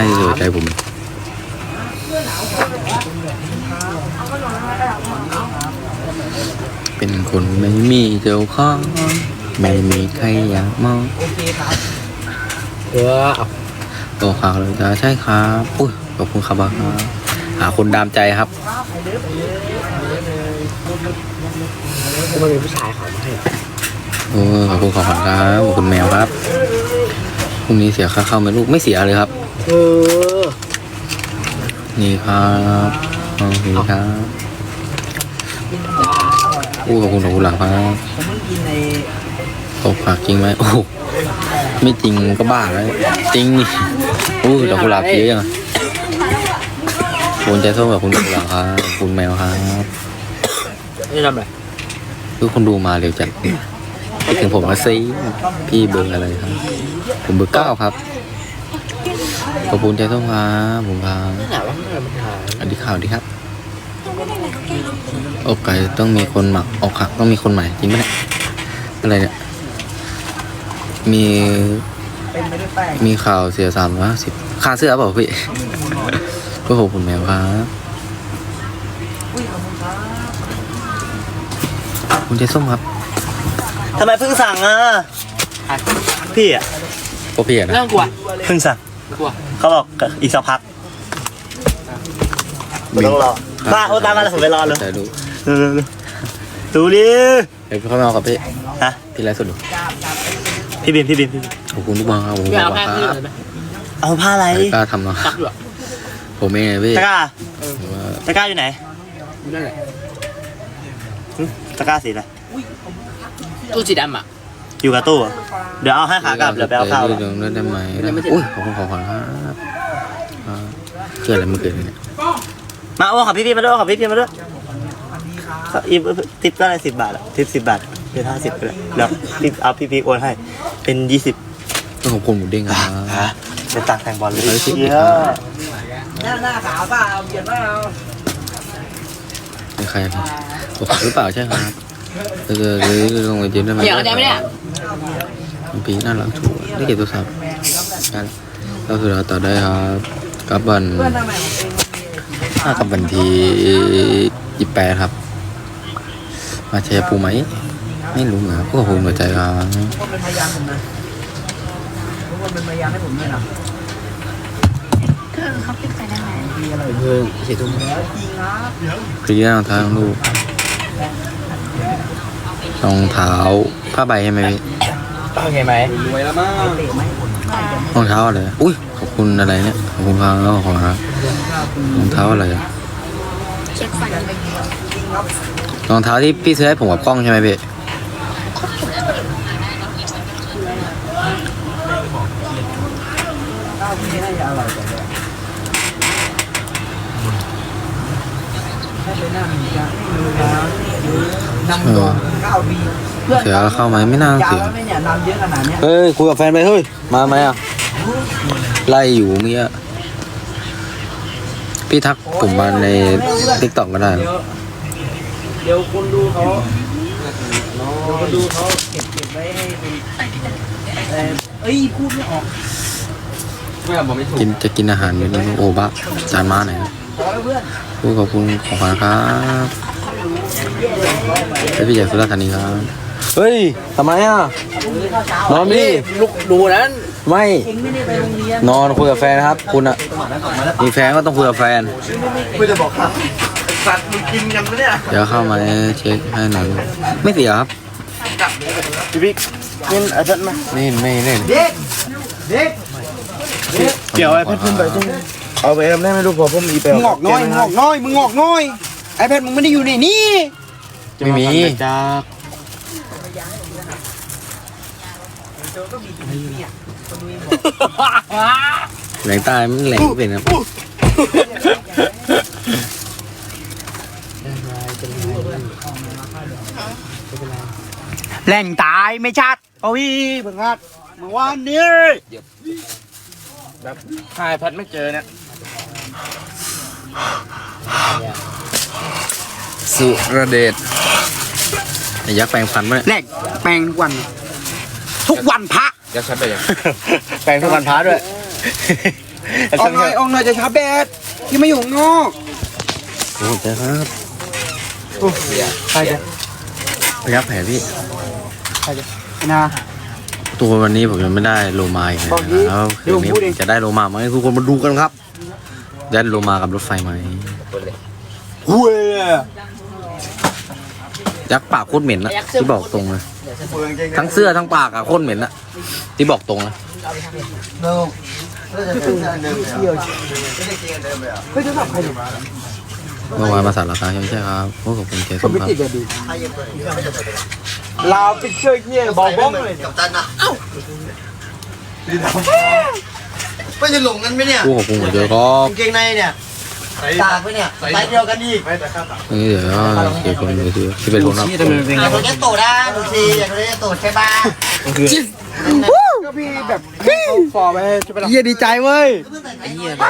ให้สนใจผมเป็นคนไม่มีเจ้าของไม่มีใครอยากมองเออเอาโตขาวเลยจ้าใช่ครับอุ้ยขอบคุณครับครับหาคนดามใจครับกูมันเป็นผู้ชายเขามาให้โอ้ขอบคุณขอบคุณครับขอบคุณแมวครับพรุ่งนี้เสียค่าเข้าไหมลูกไม่เสียเลยครับ เออ นี่ครับขอบคุณครับอู้ขอบคุณขอบคุณหลังครับผมเพิ่งกินในตกผักจริงไหมโอ้โหไม่จริงก็บ้าแล้วจริงนี่อู้ดอกกุหลาบเยอะยังอะคุณใจส้มกับคุณดอกกุหลาบครับขอบคุณแมวครับนี่ทำอะไรคือคนดูมาเร็วจัดคิดถึงผมมาซิพี่เบอร์อะไรครับ ผมเบอร์เก้าครับ ขอบคุณใจส้มครับผมครับไม่หนาว่าไม่มันหายสวัสดีข่าวดีครับ อกไก่ต้องมีคนหมักอกหักต้องมีคนใหม่จริงไหมเนี่ยอะไรเนี่ย มีเป็นไม่ได้แป้งมีข่าวเสียสามร้อยสิบค่าเสื้อเปล่าพี่ก็ขอบคุณแมวครับคุณเจส้มครับทำไมเพิ่งสั่งอะพี่อะพวกพี่อะไม่นะต้องกลัวเพิ่งสั่งกลัว เขาบอกอีกสักพักไม่ต้องรอมาโอ้ตามมาแล้วผมไปรอเลยใช่ดูเร็วๆๆดูดิเฮ้ยเข้ามาเอากับพี่ฮะพี่ไลฟ์สดดูพี่บิมพี่บิมพี่บิมขอบคุณทุกบางครับผมไม่เอาขอบแค่คุณนี้ครับเลยไหมเอาผ้าอะไรกล้าทำเนาะจักด้วยผมเองไงพี่ตะกร้าหรือว่าตะกร้าอยู่ไหนนั่นแหละหึตะกร้าสีอะไรตู้สีดำอะ อยู่กับตู้เหรอเดี๋ยวเอาให้ขากลับเดี๋ยวไปเอาข้าวเรื่องนั้นได้ไหมยังไม่เสร็จอุ้ยขอบคุณขอบคุณครับอ่าเกิดอะไรเมื่อคืนเนี่ยมาโอ้ขับพี่พี่มาด้วยขับพี่พี่มาด้วยอีทิปก็ได้สิบบาทอะทิปสิบบาทเป็นห้าสิบก็ได้แล้วพี่เอาพี่พี่โอนให้ เป็นยี่สิบต้องขอบคุณหมูเด้งครับเป็นตังค์แทงบอลเลยเอาสิเยอะหน้าหน้าขาวเปล่าเปลี่ยนเปล่าเป็นใครครับผมหรือเปล่าใช่ครับ เออหรือลงไปยืนได้ไหมเดี๋ยวเข้าใจไหมเนี่ยปีน่ารักถูกได้เก็บโทรศัพท์ได้แล้วสุดท้ายต่อได้ครับกับวันเพื่อนทำไมของเองถ้ากับวันที่ยี่แปดครับ มาแชร์ปูไหม ไม่รู้เหมือนกันพวกผมหัวใจครับคนเป็นพยานผมนะทุกคนเป็นพยานให้ผมด้วยนะคือเขาปิดไฟได้ไหมเพิ่งเสียทุ่มแล้วคือที่รองเท้ารองลูก รองเท้าผ้าใบใช่ไหมพี่โอเคไหมรวยแล้วมั้งเตะไหมรองเท้าอะไรอุ้ยขอบคุณอะไรเนี่ยขอบคุณครับขอบคุณครับรองเท้าอะไรอะเช็คฟันไปรองเท้าที่พี่ซื้อให้ผมกับกล้องใช่ไหมพี่ข้าวที่น่าจะอร่อยกว่าเลยให้ไปนั่งจะให้ดูแล้วดู นำก่อนข้าวดีเพื่อนเสียแล้วเข้าไหมไม่น่ายาวเสียแล้วไม่เนี่ยนำเยอะขนาดเนี้ยเฮ้ยคุยกับแฟนไปเฮ้ยมาไหมอะไล่อยู่เมื่อกี้พี่ทักผมมาในทิกตอกก็ได้เดี๋ยวเดี๋ยวคนดูเขาเดี๋ยวคนดูเขาเก็บเก็บไว้ให้เป็นเอ่อเอ้ยพูดไม่ออกกินจะกินอาหารแบบนี้โอบะจานมาไหนอยครับขอแล้วเพื่อน พูดขอบคุณของขวัญครับ แล้วพี่จากสุราษฎร์ธานีครับ เฮ้ยทำไมอะ นอนไม่ดีลูกดูนั้น ไม่เองไม่ได้ไปโรงเรียนนอนคุยกับแฟนครับ คุณอะ มีแฟนก็ต้องคุยกับแฟน ไม่จะบอกครับสัตว์มึงกินกันปะเนี่ย เดี๋ยวเข้ามาเช็คให้หน่อยไม่เสียครับพี่บิ๊กนี่อาจารย์มานี่ไม่เล่นเด็กเด็กเกี่ยวไอ้เพชรขึ้นไปตรงเอาไปทำได้ไหมลูกพอผมมีไปมึงออกน้อยมึงออกน้อยมึงออกน้อย ไอแพดมึงไม่ได้อยู่ในนี่ไม่มีจ้าแหลงใตายมันแหลงไม่เป็นครับแหล่งตายไม่ชัดโอ้ยเพิ่งฮัดเมื่อวานนี้แบบหายแพทไม่เจอเนี่ย สุรเดชไอ้ยักษ์แปลงฟันมั้ยแหล่งแปลงทุกวัน ทุกวันพระยักษ์ชัดไปยังแปลงทุกวันพระด้วยออกหน่อยออกหน่อยจะชาร์จแบตยังไม่อยู่ข้างนอกโอ้เจ้ครับโอ้ใครจะพยักแผลพี่ใครจะนาตัววันนี้ผมยังไม่ได้โลมาอีกเลยบอกดิแล้วเดี๋คืยวนผมนี้พูดเองจะได้โลมาไหมทุกคนมาดูกันครับได้โลมากับรถไฟไหมหุ้ย ยักษ์ปากโคตรเหม็นนะที่บอกตรงเลยทั้งเสื้อทั้งปากอะโคตรเหม็นอะที่บอกตรงนะเฮ้ยจะสับใครอยู่เมื่อวานมาสารคามใช่ไหมใช่ครับโอ้ขอบคุณเจผส้มมไม่ครับติดอะดูลาวปิดเชือกเงี้ยเบาบ้องเลยกับตันนะเอ้าไม่จะหลงกันไหมเนี่ยโอ้ขอบคุณผมเจอครับกางเกงในเนี่ย ตากไปเนี่ยไซส์เดียวกันอีกนี่เดี๋ยวเกี่ยวกับมือถือที่เป็นคนรับอยากโดนแค่โตได้ดูสิอยากโดนแค่โตใช่ป่ะก็พี่แบบเขาฟอร์ไปใช่ไหมล่ะเฮียดีใจเว้ยไอ้เหี้ยแฟ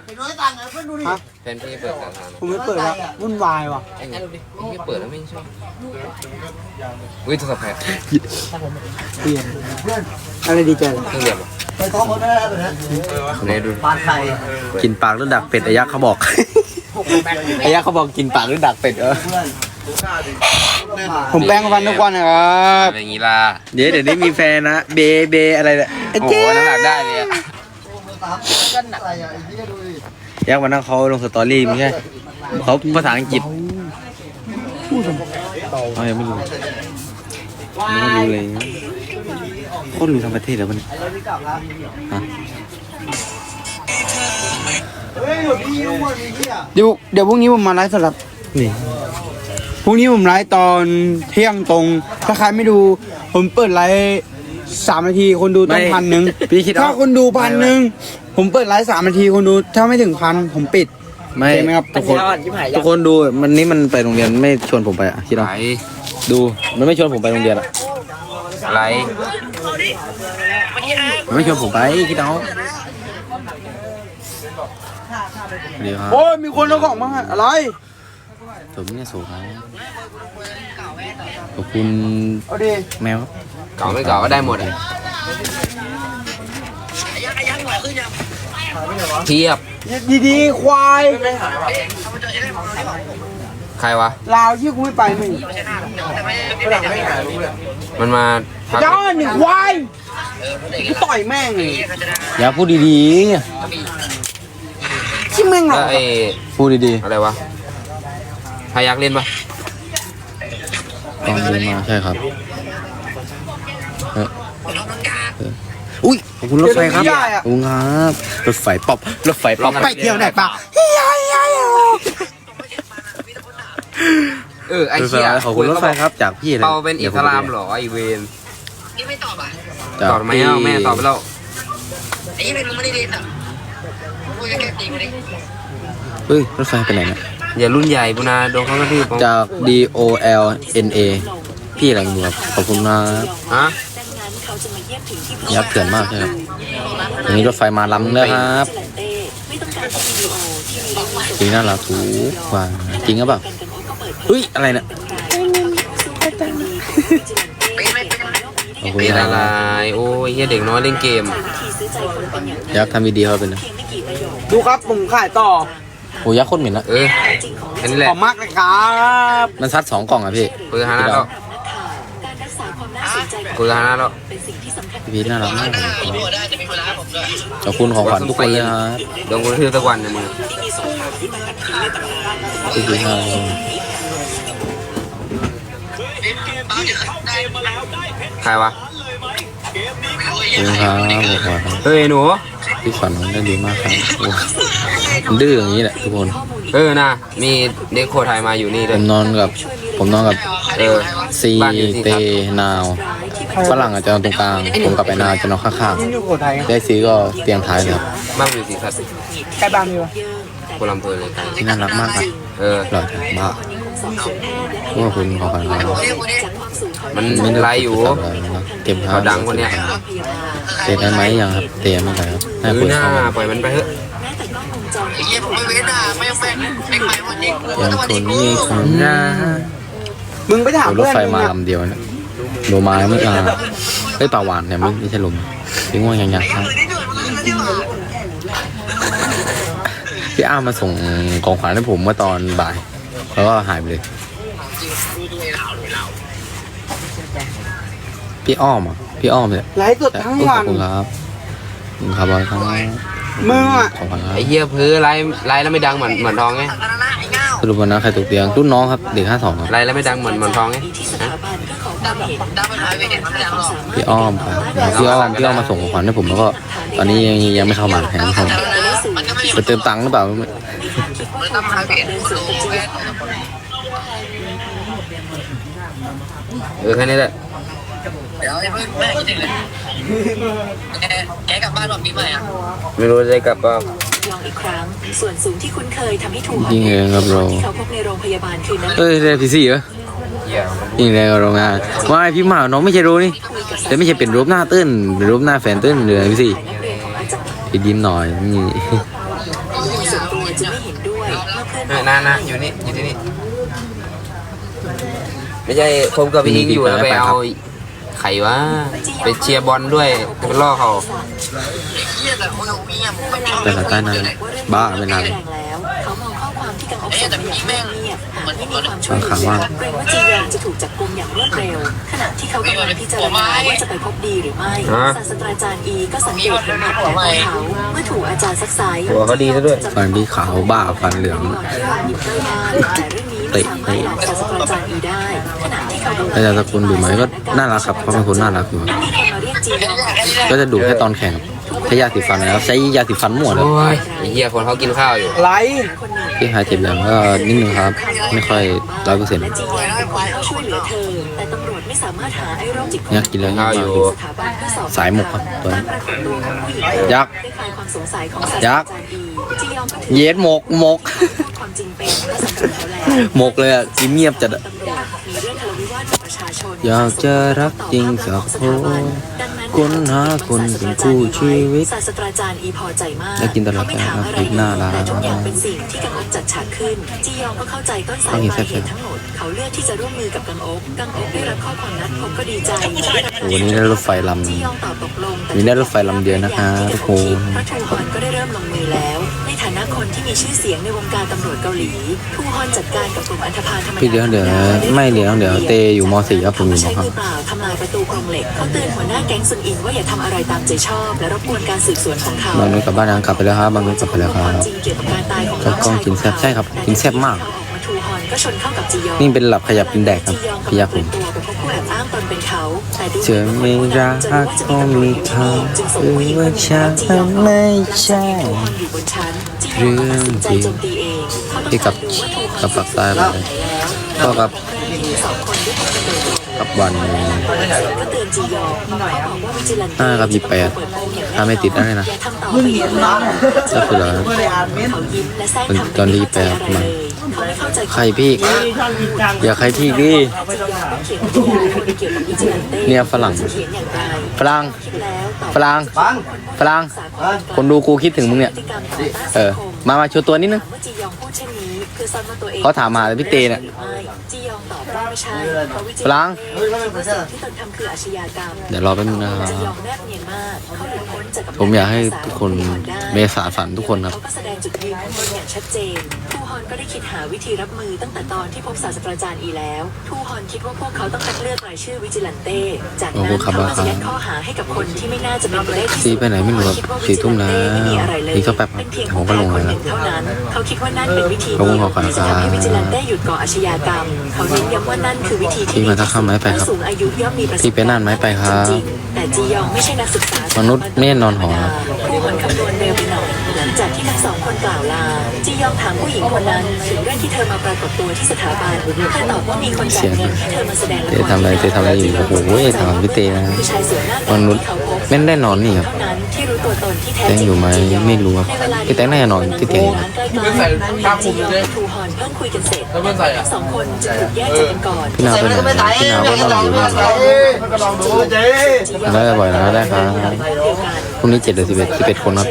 นพี่เปิดสาธารณะเห็นน้อยตังค์เพื่อนดูดิแฟนพี่เปิดสาธารณะผมไม่เปิดแล้ววุ่นวายว่ะไอ้เหี้ยไอ้เหี้ยเปิดแล้วไม่ชอบวิโทรศัพท์แพ้เปลี่ยนอะไรดีใจเหรอเครื่องเรียนป่ะไปท้องคนไม่ได้แล้วนะไหนดูปานไทยกินปากหรือดักเป็ดไอ้ยักษ์เขาบอก ไอ้ยักษ์เขาบอกกินปากหรือดักเป็ดเออผมแปรงฟันทุกวันนะครับอะไรอย่างงี้ล่ะเดี๋ยวเดี๋ยวนี้มีแฟนนะเบเบอะไรเนี่ยไอ้โอ้โหเจ๊น้ำหนักได้เลยอะอะไรอะไอ้ที่ดูดิ ยักษ์วันนั้นเขาลงสตอรี่ไม่ใช่เขาภาษาอังกฤษเขายังไม่รู้ยังไม่รู้เลยโคตรรู้ทั้งประเทศแล้วมันฮะเฮ้ยพี่ยุ่งหมดมีที่อะเดี๋ยวเดี๋ยวพรุ่งนี้ผมมาไลฟ์สลับนี่พรุ่งนี้ผมไลฟ์ตอนเที่ยงตรง ถ้าใครไม่ดูผมเปิดไลฟ์ สามนาทีคนดูต้องพันหนึ่งพี่คิดถ้าว่าคนดูพันหนึ่งผมเปิดไลฟ์สามนาทีคนดูถ้าไม่ถึงพันผมปิดไม่ โอเคไหมครับทุกคนทุกคนดูมันนี้มันไปโรงเรียนไม่ชวนผมไปอะคิดไหเอาดูมันไม่ชวนผมไปโรงเรียนอะอะไรมันไม่ชวนผมไปคิดเอาเดี๋ยวครับโอ้ยมีคนเอาของมาให้อะไรผมเนี่ยสูงครับขอบคุณเอาดิแมวครับ เก่าไม่เก่าก็ได้หมดอะเทียบดีๆควายใครวะ ลาวที่กูไม่ไปมึงมันมาพักจ้าหนึ่งควายกูต่อยแม่งเลยอย่าพูดดีที่แม่งหรแล้อวไอ้ๆพูดดีอะไรวะพายักเล่นปะๆตอนเดินมาใช่ครับเออเออ อุ้ยขอบคุณรถไฟครับขอบคุณครับรถไฟป๊อปรถไฟป๊อปไปเที่ยวไหนปะเออไอ้รถไฟเหี้ยขอบคุณรถไฟครับจากพี่เลยเปาเป็นอิสลามเหรอไอเวนจากตอบไหมพี่เอ้าแม่ตอบไปแล้วเฮ้ยรถไฟไปไหนเนี่ยอย่ารุ่นใหญ่ปุนาโดนเขากระทืบจาก D O L N A พี่อะไรอยู่ครับขอบคุณนะฮะ ยับเถื่อนมากใช่ครับอย่างนี้รถไฟมาลำเลยครับจริงน่ารักถูกกว่าจริงหรือเปล่าเฮ้ยอะไรเนี่ยขอบคุณเป็นคอะไรรับโอ้ยเฮียเด็กน้อยเล่นเกม ยักษ์ทำดีๆเขาเป็นนะดูครับผมขายต่อโอ้ยักษ์โคตรเหม็นละเออแค่นี้แหขละอบมากเลยครับ มันซัดสองกล่องอะพี่คุยกับฮานาแล้วคุย กับฮานาแล้ว พี่น่ารักมากเลยขอบคุณของขวัญทุกคนเลยครับโดนกูกระทืบสักวันนะมึงพี่พี่น่ารักใครวะ ขอบคุณครับขอบคุณครับเฮ้ยหนู พี่สอนน้องได้ดีมากครับโอ้มันดื้ออย่างนี้แหละทุกคนเออนะมีเด็กโคไทยมาอยู่นี่ผด้วย มนอนกับผมนอนกับเออ ซีบ้านอยู่ที่ เตครับนาว ฝรั่งอาจจะนอนตรงกลางผมกับไอ้นาวจะนอนข้างนี่อยู่โขทัยๆได้ซีก็เตียงท้ายเลยครับบ้านอยู่สีสัตว์ใกล้บ้านมีปะโคลัมเพอร์เลยกันที่น่ารักมากครับเออ หล่อจังบ้าขอบคุณของขวัญครับมันไลฟ์อยู่เก็บครัเขาบดังคนเนี้ยเตะได้ไหมยังครับเตะไม่ได้ครับเอน่าอคุยหน้าเข้ามา ปล่อยมันไปเถอะยังคนนี้คนหน้ามึงไปถามรถเพื่อนไฟมึงมาอะ ลำเดียวเนี่ย โลมาไม่มาเฮ้ยปลาหวานเนี่ยไม่ไม่ใช่ลมถึงว่ายังยังครับพี่อ้ามาส่งของขวัญให้ผมเมื่อตอนบ่าย แล้วก็หายไปเลย พี่อ้อมอะพี่อ้อมเนี่ยไลฟ์สดทั้งขวัอบนคุณครับขอบคุณครับบอยครับมึงอะขอบคุณครับไอ้เหี้ยเพื้อไล่ไล่แล้วไม่ดังเหมือนเหมือนทองไงสรุปวันนั้นใครตกเตียงรุ่นน้องครับเด็กห้าสองครับไล่แล้วไม่ดังเหมือนเหมือนทองไงฮะ พี่อ้อมครับพี่อ้อมพี่อ้อมมาส่งของขวัญให้ผมแล้วก็ ตอนนี้ยังยังไม่เข้ามาแหงไม่เข้ามาไปเติมตังค์หรือเปล่าเออแค่นี้แหละแกกลับบ้านวันปีใหม่อะไม่รู้จะได้กลับเปล่าลองอีกครั้งส่วนสูงที่คุ้นเคยทำให้ถูกยิงเองครับเราที่เขาพบในโรงพยาบาลคือน้ำเอ้ยเรียกพี่สี่เหรอ เหี้ยยิงแรงกับโรงงานว่าไอ้พี่หมาน้องไม่ใช่รูนี่แต่ไม่ใช่เป็นรูปหน้าตื้นเป็นรูปหน้าแฟนตื้นเลยพี่สี่นักเรียนของอาจารย์พี่ยิ้มหน่อยนี่ส่วนตัวจะไม่เห็นด้วยเมื่อเพื่อนเออนานะอยู่นี่อยู่ที่นี่ไม่ใช่ผมกับพี่อิงอยู่แล้วไปเอาไข่วะไปเชียร์บอลด้วยจะไปล่อเขาเฮียแต่คนเอาเมียมึงไม่ชอบแต่สายใต้นานบ้าไม่นาน ข้อความที่กังอกส่งมาอย่างเงียบหากไม่มีความช่วยบางครั้งว่าเกรงว่าจียอนจะถูกจับกุมอย่างรวดเร็ว ขณะที่เขากำลังพิจารณาว่าจะไปพบดีหรือไม่ศาสตราจารย์อีก็สังเกตเห็นบาดแผลของเขาเมื่อถูกอาจารย์ซักไซหัวเขาดีซะด้วยฟันพี่ขาวบ้าฟันเหลืองแต่เรื่องนี้ไม่สามารถหลอกศาสตราจารย์อีได้ขณะที่เขากำลังอาจารย์สกุลดูไหมก็น่ารักครับเขาเป็นคนน่ารักอยู่มีคนกันก็จะดูแค่ตอนแข่งใช้ยาสีฟันแล้วใช้ยาสีฟันหมั่วเลยไอ้เหี้ยคนเขากินข้าวอยู่ไล ฟ์คนหนึ่งพี่หายเจ็บอย่างก็นิดนึงครับ ไม่ค่อยร้อยเปอร์เซ็นต์และจียอนเป็นคนเข้าช่วยเหลือเธอแต่ตำรวจไม่สามารถหาไอ้โรคจิตอยากกินแล้วข้าวอยู่สถาบันเพื่อสอบสายหมกครับตัวนี้การปรากฏตัวของผู้หญิงยักษ์ได้คลายความสงสัยของศาสตรายักษ์จารย์อีจียอนก็ถือเย็ดหมกหมกพูดความจริงเป็นและสำหรับเขาแล้วหมกเลยอะกินเงียบจัดอะตำรวจมีเรื่องทะเลาะ อยากจะรักจริงสักคนดังนั้นค้นหาคนเป็นคู่ชีวิตศาสตราจารย์อีพอใจมากได้กินตลอดเขาไม่ถามอะไรคลิปหน้าร้านแต่ทุกอย่างเป็นสิ่งที่กังอกจัดฉากขึ้นจียองก็เข้าใจต้นสายปลายเหตุทั้งหมดเขาเลือกที่จะร่วมมือกับกังอกกังอกได้รับข้อความนัดพบก็ดีใจโอ้วันนี้ได้รถไฟลำจียองตอบตกลงแต่วันนี้ได้รถไฟลำเดียวนะคะทุกคนพระทูฮอนก็ได้เริ่มลงมือแล้ว มีชื่อเสียงในวงการตำรวจเกาหลีทูฮอนจัดการกับกลุ่มอันธพาลธรรมดาพี่เดี๋ยวเดี๋ยวไม่เดี๋ยวเดี๋ยวเตอยู่ม .4 ครับผมอยู่มใช้ห้ามือเปล่าทำลายประตูกรงเหล็กเขาเตือนหัวหน้าแก๊งซุนอินว่าอย่าทำอะไรตามใจชอบ และรบกวนการสืบสวนของเขาบางนุ้ยกลับบ้านยังกลับไปแล้วครับบางนุ้ยกลับไปแล้วครับ จริงเกี่ยวกับการตายของแล้วก็กินแซ่บใช่ครับกินแซ่บมากออกมาทูฮอนก็ชนเข้ากับจียองนี่เป็นหลับขยับเป็นแดกครับจียองพี่ยักษ์ผม ตัวไปพบผู้แอบอ้างตนเป็นเขาแต่ดูเจอไม่รักก็มีเขาหรือว่าฉันไม่ใช่อยู่บนชั้น เรื่องจริงที่กับกับปากใต้ไปเลยก็กับมีสองคนด้วกันโดยตรงกับวันก็เตือนจียองเขาบอกว่าวิจิลันห้ากับยี่แปดถ้าไม่ติดไรนะตอนะก็คือเหรอเขายิ้มและแทรกทำตอนที่แปดมา ใจใครพี่ อย่าใครพี่ดิจียองไม่เขียนเกี่ยวกับวิจิลันเต้เนี่ยฝรั่งจะเขียนอย่างไรฝรั่งคิดแล้วตอบฝรั่ง ฝรั่ง คนดูกูคิดถึงมึงเนี่ยพฤติกรรมต่อต้านเออสังคมมา มาโชว์ตัวนิดนึง ถามว่าจียองพูดเช่นนี้คือซ้ำว่าตัวเองเขาถามหาพี่เตเนี่ยหรือไม่จียองตอบว่าไม่ใช่เพราะวิจิฝรั่งสิ่งที่ตนทำคืออาชญากรรมเดี๋ยวรอแป๊บนึงนะคจียรัอบงแนบเนียนมากเขาหลุดพ้นจากำผมอยากให้ทุกคนเมษาฝันทุกคนครับเขาก็แสดงจุดยืนของตนอย่างชัดเจนทูฮอนก็ได้คิดหาวิธีรับมือตั้งแต่ตอนที่พบศาสตราจารย์อีแล้วทูฮอนคิดว่าพวกเขาต้องคัดเลือกรายชื่อวิจิลันเต้จากโอ้นั้นโหครับเขาก็จะครับยัดข้อหาให้กับคนที่ไม่น่าจะเป็นไปได้ที่ซีไปไหนไม่รู้ครับคิดว่าสี่ทุ่มแล้ววิจิลันเต้ไม่มีอะไรเลยนี่ก็แป๊บครับเป็นเพียงผมก็ลงเลยนะเท่านั้นเขาคิดว่านั่นเป็นวิธีขอบคุณขอบคุณที่จะทำให้วิจิลันเต้หยุดก่ออาชญากรรม เขาเน้นย้ำว่านั่นคือวิธีที่พี่มาทักข้ามไม้ไปครับผู้สูงอายุย่อมมีประสบพี่ไปนั่นไม้ไปครับจงๆแต่จียองไม่ใช่นักศึกษามนุษย์ไม่ได้นอนหอครับ ผู้คนคำนวณเร็วไปหน่อยห ลังจากที่ทั้งสองคนกล่าวลาจียองถามผู้หญิงคนนั้นถึงเรื่องที่เธอมาปรากฏตัวที่สถาบันเธอตอบว่ามีคนจ่ายเงินให้เธอมาแสดงละคเตทำอะไรเตทำอะไรอยู่โอ้โหถามพี่เตนะผู้ชายสวยหน้าตามนุษย์ที่เขาพบไม่ได้นอนนี่ครับเท่านั้นที่รู้ตัวตนที่แท้แตจงริงอยู่ไหมจียองไม่รู้ครับในเวลาพี่แตงน่าจะนอนที่เตียงอยู่ร้านใกล้ๆจียองกับทูฮอนเพิ่งคุยกันเสร็จทั้งสองคนจึงถูกแยกจากกันก่อน พี่นาไปไหนพี่นาก็นอนอยู่นี่ได้บ่อยนะได้ครับพรุ่งนี้เจ็ดหรือสิบเอ็ดสิบเอ็ดคนครับ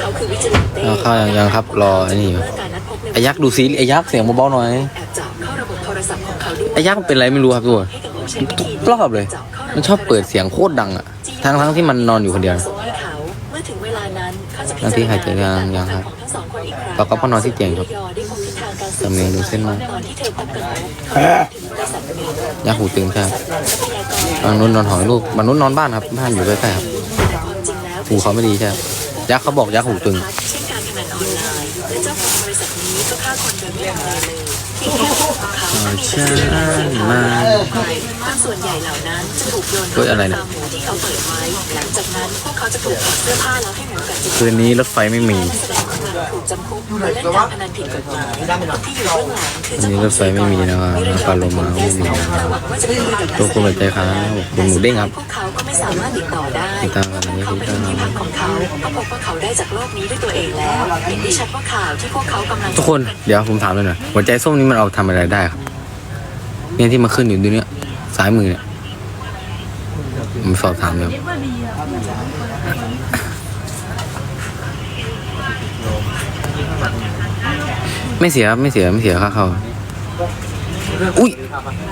เขาคือวิจิลันเต้แล้วข้าวยังยังครับรอไอ้นี่อยู่เมื่อการนัดพบในไอ้ยักษ์ดูซีรีส์ไอ้ยักษ์เสียงเบาๆหน่อยแอบเจาะเข้าระบบโทรศัพท์ของเขาด้วยไอ้ยักษ์มันเป็นอะไรไม่รู้ครับทุกคนให้กับผู้ใช้วิธีทุกรอบเลย มันชอบเปิดเสียงโคตรดังอะทั้งทั้งๆที่มันนอนอยู่คนเดียวส่งให้เขาเมื่อถึงเวลานั้นเขาจะพิหน้าที่หายใจยังยังครับแล้วก็พอนอนที่เตียงครับจำเนียงดูเส้นมายาหูตึงใช่ครับบางนุ่นนอนหอยลูกบางนุ่นนอนบ้านครับบ้านอยู่ใกล้ๆครับหูเขาไม่ดีใช่ครับ ยักษ์เขาบอกยักษ์หูตึง เช่นการพนันออนไลน์และเจ้าของบริษัทนี้ก็ฆ่าคนโดยไม่ทำอะไรเลยที่แค่ของเขาอ๋อใช่มาคนส่วนใหญ่เหล่านั้นจะถูกโยนเฮ้ยอะไรเนี่ยตามหมูที่เขาเปิดไว้หลังจากนั้นพวกเขาจะถูกถอดเสื้อผ้าแล้วให้หมูกัดจิตคืนนี้รถไฟไม่มีแสดงกำลังถูกจำคุกโดยเล่นการพนันผิดกฎหมายที่อยู่เบื้องหลังคือวันนี้รถไฟไม่มีนะครับปลาโลมาไม่มีว่าจะเป็นการตัวคนหัวใจครับคุณหมูเด้งครับ พวกเขาก็ไม่สามารถติดต่อได้ติดตามกันนะเขา เขาก็พบว่าเขาได้จากโลกนี้ด้วยตัวเองแล้วเห็นได้ชัดว่าข่าวที่พวกเขากำลังทุกคนเดี๋ยวผมถามเลยหน่อยหัวใจส้มนี้มันเอาทำอะไรได้ครับเนี่ยที่มาขึ้นอยู่ดูเนี่ยซ้ายมือเนี่ยผมสอบถามเลยไม่เสียครับไม่เสียไม่เสียค่าเข้า อุ้ย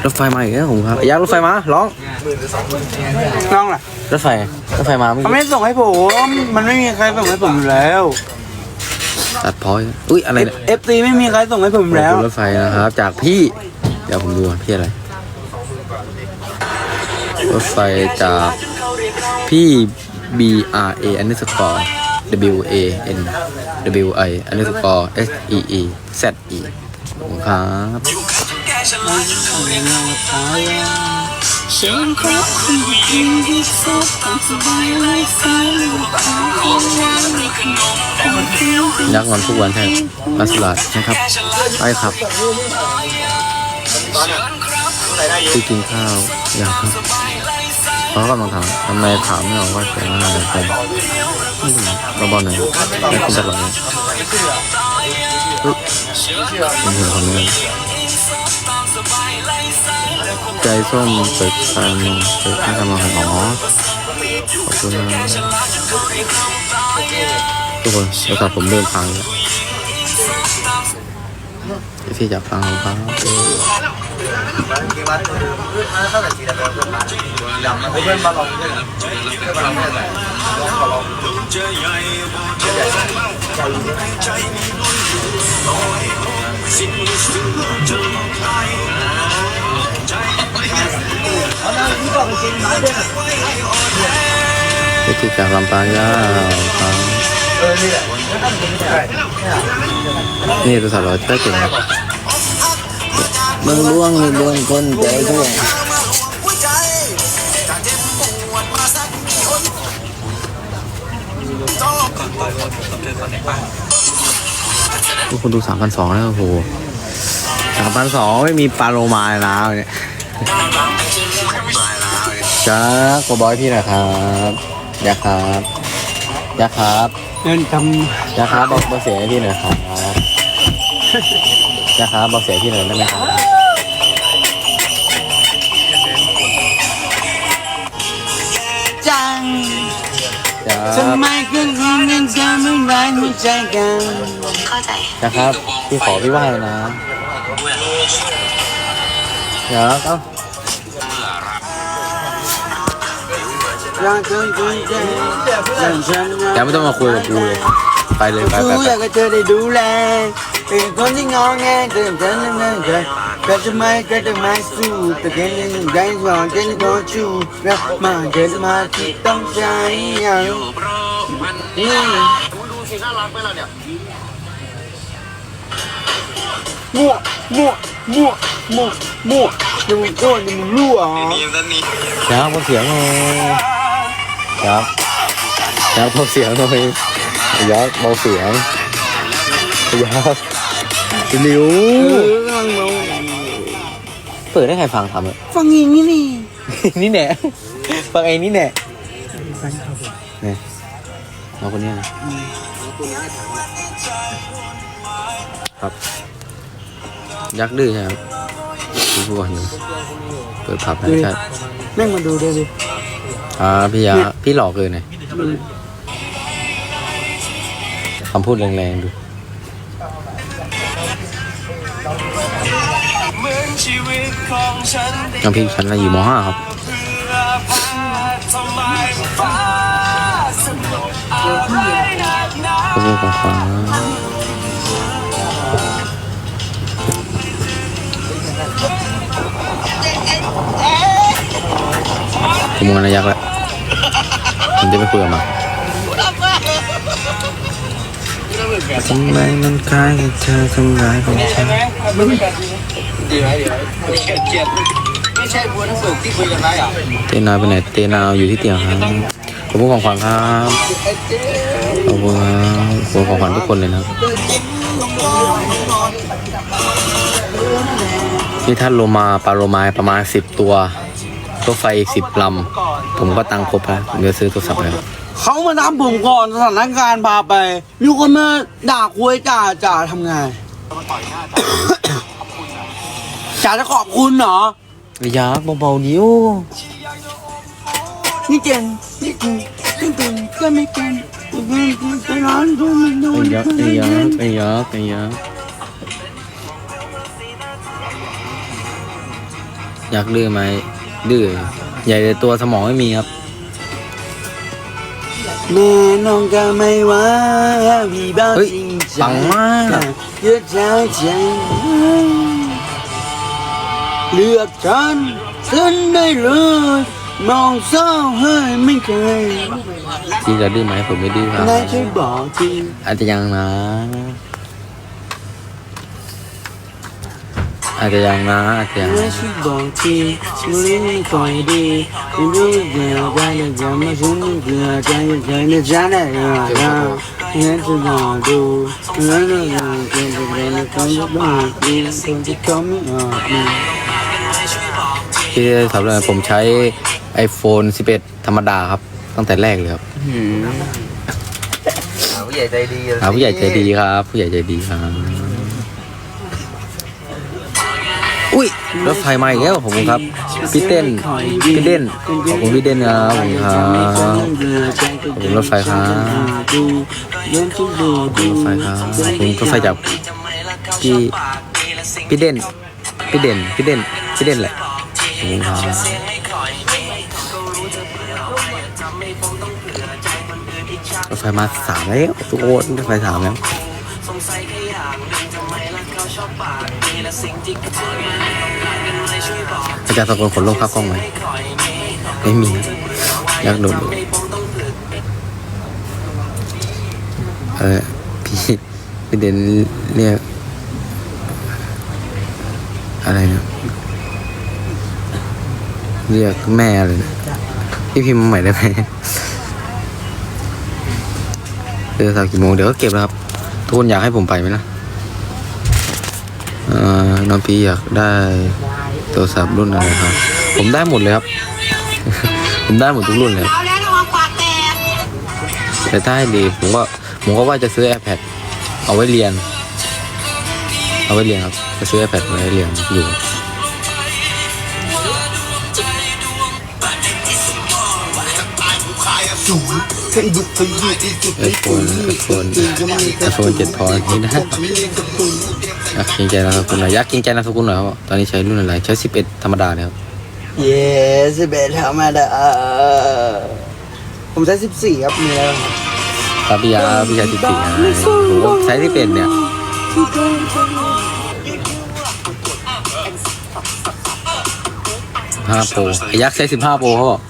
รถไฟมาอีกแล้วผมครับอยากรถไฟมาร้องน้องล่ะรถไฟรถไฟมาเมื่อเขากี้ไม่ส่งให้ผม มันไม่มีใครส่งให้ผมอยู่แล้วตัดพอยต์อุ้ยอะไรเนี่ยเอฟซีไม่มีใครส่งให้ผมขอบแล้วคุณรถไฟนะครับ จากพี่ เดี๋ยวผมดูก่อนพี่อะไร รถไฟจากพี่ B R A อันนี้สกอร์ W A N W I อันนี้สกอร์ S E E Z E ขอบคุณครับ ยักษ์นอนทุกวันใช่มาสลัดนะครับใช่ครับที่กินข้าวยังครับเขากำลังถามทำไมถามไม่ออกว่าจะมาอะไรกันเราบอลหน่อยไม่กินตลอดเลยผมเห็นคนนี้ ใจส้มเปิดตามเปิดข้างกำลังหันอ๋อขอบคุณนะทุกคนแล้วก็ผมเริ่มพังแล้วที่จะฟังของเขา วิธีจากลำปางยาวครับนี่ตัวสาวเราได้เก่งครับเมืองล่วงมีดวงคนใจท่วงทุกคนดูสามพันสองแล้วโอ้โหสามพันสองไม่มีปลาโลมาเลยนะเนี่ย จ้ากบอยพี่หนะครับยาครับยาครับเดินทยาครับบอกบอกเสียงให้พี่หน่อยครับยาครับบอกเสียงให้พี่หน่อยได้ไหมครับำจังจ้าทำไมเครื่องของยังจะไม่ร้ายหัวใจกันเข้าใจยาครับพี่ขอพี่ไหว้นะยาครับอยาก เจอจริงใจอย่างไม่ต้องมาคุยกับกูเลยไปเลยไปไปไปอยากให้เธอได้ดูแลเป็นคนที่งอแงเตือนฉันนั่นนั่นใจก็จะไม่ก็จะไม่สู้แต่แค่ยังใจสอนฉันก็ชูรักมาเกิดมาที่ต้องใจอย่างนี่มั่วมั่วมั่วมั่วมั่วยังมึงอ้วนยังมึงรั่วเหรอยาเบาเสียงหน่อ ยยายาเบาเสียงหน่อยยาเบาเสียงยาหลิวเออกำลังมองเปิดให้ใครฟังทำอะฟังอย่างนี้นี่นี่แหน่ฟังไอ้นี่แหน่เนี่ยเอาคนเนี้ยนะครับ ยักษ์ดื้อใช่ไหมครับดูผู้ก่อนดูเปิดผับนะใช่แม่งมาดูด้วยดิ อ่าพี่ยาพี่หลอกเลยเนี่ยคำพูดแรงๆดูน้ำพริกชั้นอะไรอยู่มห้าครับทำไมฟ้าสนุกอะไรนักหนาขอบคุณของขวั มมองระยักษ์ล้วผมจะไปคุยกับมันทำไมมันคล้ายกับเธอทำร้ายของฉันดีไหมดีไหมเกียดไม่ใช่บัวทั้งสุกที่คุยกันไว้หรอเตนาไปไหนเตนาอยู่ที่เตียงครับขอบคุณของขวัญครับขอบคุณครับขอบคุณของขวัญทุกคนเลยนะนี่ท่านโลมาปลาโลมาประมาณสิบตัว รถไฟอีกสิบลำ ผมก็ตังค์ครบแล้วผมจะซื้อโทรศัพท์แล้วเขามาทำผมก่อนสถานการณ์พาไป มีคนมาด่าคุยจ่าจ่าทำไงจ่าจะขอบคุณเหรอยักษ์เบาๆนิ้วนี่เก่งนี่กูนี่กูก็ไม่เก่งไปร้านดูมันดูไอ้ยักษ์ไอ้ยักษ์ไอ้ยักษ์ไอ้ยักษ์ยักษ์ดื้อไหม ดื้อใหญ่แต่ตัวสมองไม่มีครับ แม่น้องก็ไม่ว่าพี่บ้าเฮ้ยจริงใจปังมาก เยอะใจใจเลือกฉันฉันได้เลยมองเศร้าให้ไม่เคยพี่จะดื้อไหมผมไม่ดื้อครับนายช่วยบอกทีอาจจะยังนะ อาจจะยังนะอาจจะยังนายช่วยบอกทีฉันเลี้ยงไม่ค่อยดีไม่รู้เกี่ยวกับอะไรจะมาฉันไม่เกลือใจใจในใจได้ยังไงเห็นจะรอดูแล้วก็รอเกินไปแล้วก็จะบอกดีคนที่เขาไม่ออกมาที่ได้ทำอะไรผมใช้ iPhone 11 ธรรมดาครับ ตั้งแต่แรกเลยครับผู้ใหญ่ใจดีหาผู้ใหญ่ใจดีครับ ผู้ใหญ่ใจดีครับ อุ้ยรถไฟมาอีกแล้วขอบคุณครับพี่เต้นพี่เด่นขอบคุณพี่เด่นนะครับขอบคุณครับขอบคุณรถไฟครับขอบคุณรถไฟครับขอบคุณรถไฟจากพี่พี่เด่นพี่เด่นพี่เด่นพี่เด่นแหละขอบคุณครับรถไฟมาสามแล้วทุกคนรถไฟสามแล้วสงสัยแค่อย่างนึงทำไมรักเขาชอบปากมีและสิ่งที่เธอ จารย์สกลขนลงข้าวกล้องไหมไม่มีอยากโดนดูเออพี่พี่เด่นเรียกอะไรนะเรียกแม่อะไรนะพี่พิมพ์ใหม่ได้ไหมเดือนสาวกี่โมงเดี๋ยวก็เก็บแล้วครับ ทุกคนอยากให้ผมไปไหมล่ะเอ่อน้องพี่อยากได้ โทรศัพท์รุ่นอะไรครับ ผมได้หมดเลยครับ ผมได้หมดทุกรุ่นเลย เอาแล้วระวังปากแตกแต่ถ้าให้ดีผมก็ผมก็ว่าจะซื้อ iPad เอาไว้เรียน เอาไว้เรียนครับ จะซื้อ iPad ไว้เรียนอยู่ ไอโฟนไอโฟนไอโฟนเจ็ดพอนี่นะ ยักษ์กรงใจนามสกุลหน่อยยักษ์กรงใจนามสกุลหน่อยครับตอนนี้ใช้รุ่นอะไรใช้สิบเอ็ดธรรมดาเนี่ยครับเย้สิบเอ็ดธรรมดาผมใช้สิบสี่ครับมีอะไรบ้างครับพี่ยาพี่ชายสิบสี่ไงผมใช้ที่เป็นเนี่ยห้าโปรยักษ์ใช้สิบห้าโปรเขาบอก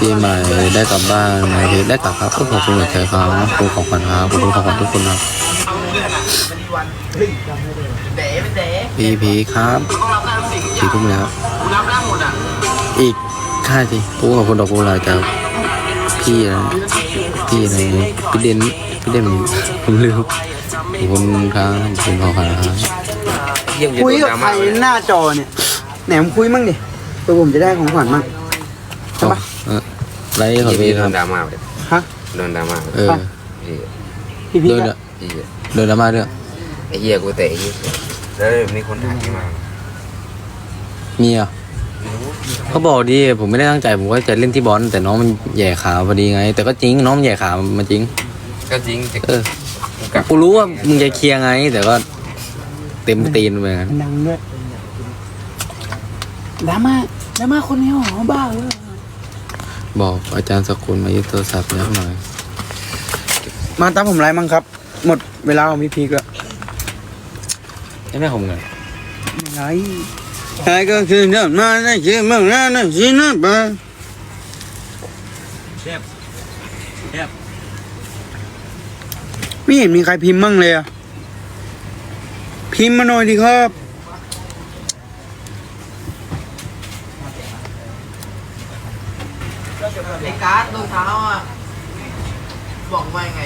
ปีใหม่ได้กลับบ้านไหมได้กลับครับก็ขอบคุณหัวใจครับขอบคุณของขวัญครับขอบคุณของขวัญทุกคนครับพีพีครับสี่ทุ่มแล้วอีกค่าสิปุ๊ขอบคุณดอกกุหลาบจากพี่นะพี่อะไรพี่เด่นพี่เด่นผมลืม ขอบคุณครับขอบคุณของขวัญครับเยี่ยมคุยกับใครหน้าจอเนี่ยแหนมคุยมั่งดิเพื่อผมจะได้ของขวัญมั่ง ใช่ปะ เออไรขอพี่พี่คโดรับนดราม่าไปฮะโดนดราม่าเออพี่พี่พี่เดินก็พี่เดินแล้วมาเด้อไอ้เหี้ยกูเตะไอ้เหี้ยแล้วมีคนถ่ายมามีอะเขาบอกดีผมไม่ได้ตั้งใจผมก็จะเล่นที่บอลแต่น้องมันแหย่ขาพอดีไง แต่ก็จริงน้องมันแหย่ขามาจริง ก็จริงแต่เออ กูรู้ว่ามึงจะเคลียร์ไง แต่ก็เต็มตีนไปงั้นดังด้วยดราม่าดราม่าคนนี้หรอบ้าเลยบอกอาจารย์สกุลมายึดโทรศัพท์แล้วหน่อย มาตามผมไลฟ์มั้งครับ หมดเวลาของพี่พีกแล้วไม่ได้ผมไงไลฟ์ใครก็คือเดินมาได้ชื่อเมืองนั้นนะสินะบ้ ไม่เห็นมีใครพิมพ์มั่งเลยอะพิมพ์มาหน่อยดีครับ ในการ์ดรองเท้าอะบอกว่าไง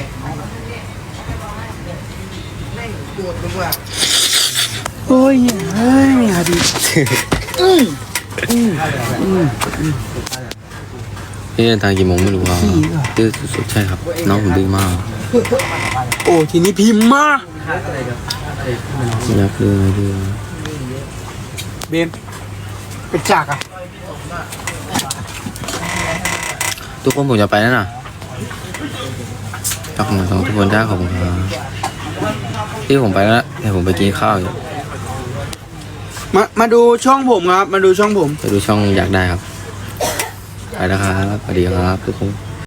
แม่งปวดตัวโอ้ยเฮ้ยมีคดีพี่เดินทางกี่โมงไม่รู้ครับดื้อสุดๆใช่ครับ น้องผมดื้อมากโอ้ทีนี้พิมพ์มาอยากดื้อดื้อเบมเป็นจากอะทุกคนผมจะไปแล้วนะขอบคุณทุกคนจ้าขอบคุณครับที่ผมไปแล้วเดี๋ยวผมไปกินข้าวอยู่มามาดูช่องผมครับ มาดูช่องผม ไปดูช่องอยากได้ครับไปแล้วครับสวัสดีครับทุกคน